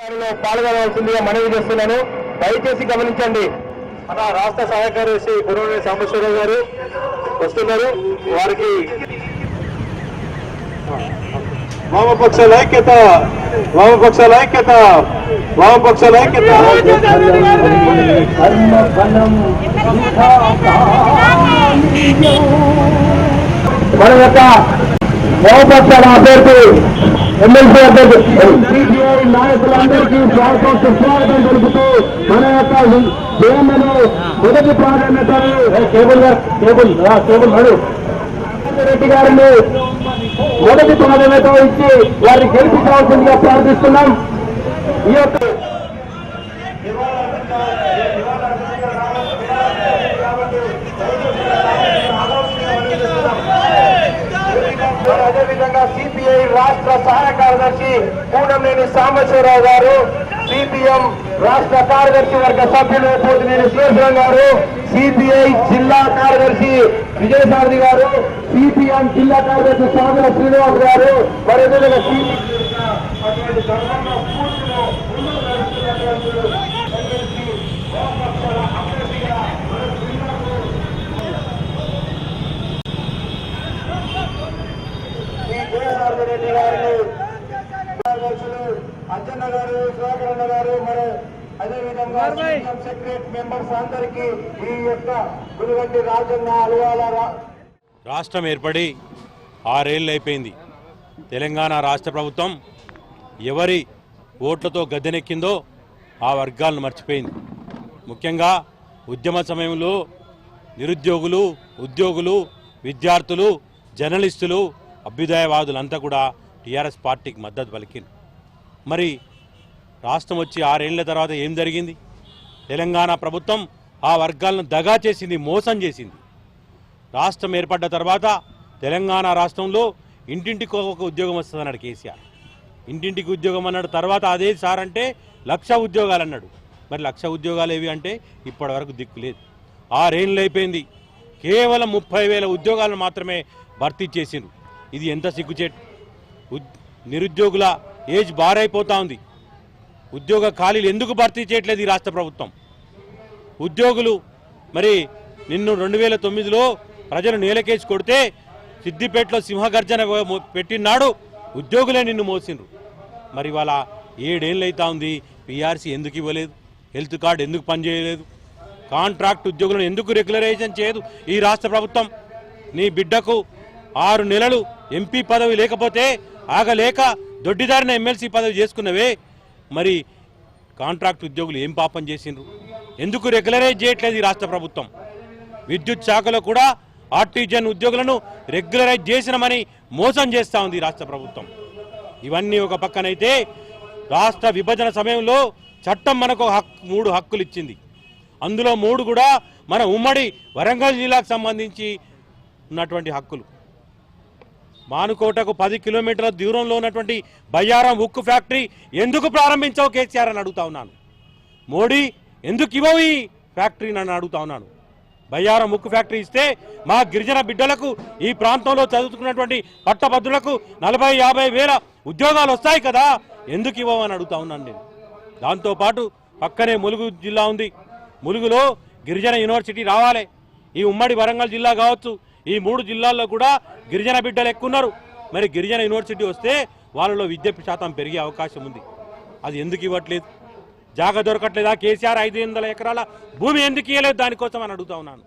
దానిలో పాల్గొనవలసిందిగా మనవి చేస్తున్నాను. దయచేసి గమనించండి. మన రాష్ట్ర సహాయ కార్యదర్శి గురువు సాంబశ్వరరావు గారు వస్తున్నారు. వారికి వామపక్షాల ఐక్యత వామపక్షాల ఐక్యత వామపక్షాల ఐక్యత. మన యొక్క వామపక్షాల అభ్యర్థి ఎమ్మెల్సీ అభ్యర్థి నాయకులందరికీ స్వాగతం సుస్వాగతం తెలుపుతూ మన యొక్క జయమ్మను మొదటి ప్రాధాన్యతను ఏ, కేబుల్ గారు కేబుల్ కేబుల్ నడు. రెడ్డి గారిని మొదటి ప్రాధాన్యత ఇచ్చి వారిని గెలిపించవలసిందిగా ప్రార్థిస్తున్నాం. ఈ యొక్క అదేవిధంగా సిపిఐ రాష్ట్ర సహాయ కార్యదర్శి కూడంనేని సాంబశివరావు గారు సిపిఎం రాష్ట్ర కార్యదర్శి వర్గ సభ్యులు పోతినేని శేషరావు గారు సిపిఐ జిల్లా కార్యదర్శి విజయసారథి గారు సిపిఎం జిల్లా కార్యదర్శి సాగుల శ్రీనివాస్ గారు మరి అదేవిధంగా స్ఫూర్తిలో ముందుకు నడుస్తున్నటువంటి ఎమ్మెల్సీ వామపక్షాల అభ్యర్థిగా శ్రీ జయసారథి రెడ్డి గారిని కార్యదర్శులు అచ్చన్న గారు సుధాకరన్న గారు మరి అదేవిధంగా సీఎం సెక్రటరీ మెంబర్స్ అందరికీ ఈ యొక్క గురుగంటి రాజన్న అలవాల రాష్ట్రం ఏర్పడి ఆరేళ్ళు అయిపోయింది. తెలంగాణ రాష్ట్ర ప్రభుత్వం ఎవరి ఓట్లతో గద్దెనెక్కిందో ఆ వర్గాలను మర్చిపోయింది. ముఖ్యంగా ఉద్యమ సమయంలో నిరుద్యోగులు ఉద్యోగులు విద్యార్థులు జర్నలిస్టులు అభ్యుదయవాదులంతా కూడా టీఆర్ఎస్ పార్టీకి మద్దతు పలికింది మరి రాష్ట్రం వచ్చి ఆరేళ్ళ తర్వాత ఏం జరిగింది? తెలంగాణ ప్రభుత్వం ఆ వర్గాలను దగా చేసింది మోసం చేసింది. రాష్ట్రం ఏర్పడ్డ తర్వాత తెలంగాణ రాష్ట్రంలో ఇంటింటికి ఒక ఉద్యోగం వస్తుంది అన్నాడు కేసీఆర్. ఇంటింటికి ఉద్యోగం అన్నాడు తర్వాత అదే సార్ అంటే లక్ష ఉద్యోగాలు అన్నాడు. మరి లక్ష ఉద్యోగాలు ఏవి అంటే ఇప్పటివరకు దిక్కు లేదు. ఆరేళ్ళు అయిపోయింది. కేవలం ముప్పై వేల ఉద్యోగాలను మాత్రమే భర్తీ చేసింది ఇది ఎంత సిగ్గుచేట్? ఉద్- నిరుద్యోగుల ఏజ్ బారైపోతా ఉంది. ఉద్యోగ ఖాళీలు ఎందుకు భర్తీ చేయట్లేదు ఈ రాష్ట్ర ప్రభుత్వం? ఉద్యోగులు మరి నిన్ను రెండు వేల తొమ్మిదిలో ప్రజలు నేలకేసి కొడితే సిద్దిపేటలో సింహగర్జన పెట్టినాడు ఉద్యోగులే నిన్ను మోసిండ్రు. మరి వాళ్ళ ఏడేళ్ళు అవుతా ఉంది పిఆర్సీ ఎందుకు ఇవ్వలేదు? హెల్త్ కార్డు ఎందుకు పనిచేయలేదు? కాంట్రాక్ట్ ఉద్యోగులను ఎందుకు రెగ్యులరైజేషన్ చేయదు ఈ రాష్ట్ర ప్రభుత్వం? నీ బిడ్డకు ఆరు నెలలు ఎంపీ పదవి లేకపోతే ఆగలేక దొడ్డిదారిన ఎమ్మెల్సీ పదవి చేసుకున్నవే మరి కాంట్రాక్ట్ ఉద్యోగులు ఏం పాపం చేసిండ్రు? ఎందుకు రెగ్యులరైజ్ చేయట్లేదు ఈ రాష్ట్ర ప్రభుత్వం? విద్యుత్ శాఖలో కూడా ఆర్టీజన్ ఉద్యోగులను రెగ్యులరైజ్ చేసినమని మోసం చేస్తూ ఉంది రాష్ట్ర ప్రభుత్వం. ఇవన్నీ ఒక పక్కనైతే రాష్ట్ర విభజన సమయంలో చట్టం మనకు హక్ మూడు హక్కులు ఇచ్చింది. అందులో మూడు కూడా మన ఉమ్మడి వరంగల్ జిల్లాకు సంబంధించి ఉన్నటువంటి హక్కులు. మానుకోటకు పది కిలోమీటర్ల దూరంలో ఉన్నటువంటి బయ్యారం ఉక్కు ఫ్యాక్టరీ ఎందుకు ప్రారంభించావు కేసీఆర్ అని అడుగుతా ఉన్నాను. మోడీ ఎందుకు ఇవ్వవు ఈ ఫ్యాక్టరీ నన్ను అడుగుతా ఉన్నాను. బయ్యారం ఉక్కు ఫ్యాక్టరీ ఇస్తే మా గిరిజన బిడ్డలకు ఈ ప్రాంతంలో చదువుకున్నటువంటి పట్టభద్రులకు నలభై యాభై వేల ఉద్యోగాలు వస్తాయి కదా ఎందుకు ఇవ్వమని అడుగుతా ఉన్నాను నేను. దాంతోపాటు పక్కనే ములుగు జిల్లా ఉంది. ములుగులో గిరిజన యూనివర్సిటీ రావాలి. ఈ ఉమ్మడి వరంగల్ జిల్లా కావచ్చు ఈ మూడు జిల్లాల్లో కూడా గిరిజన బిడ్డలు ఎక్కువ ఉన్నారు మరి గిరిజన యూనివర్సిటీ వస్తే వాళ్ళలో విద్య శాతం పెరిగే అవకాశం ఉంది. అది ఎందుకు ఇవ్వట్లేదు? జాగ దొరకట్లేదా? కేసీఆర్ ఐదు వందల ఎకరాల భూమి ఎందుకు ఇవ్వలేదు దానికోసం అని అడుగుతా ఉన్నాను.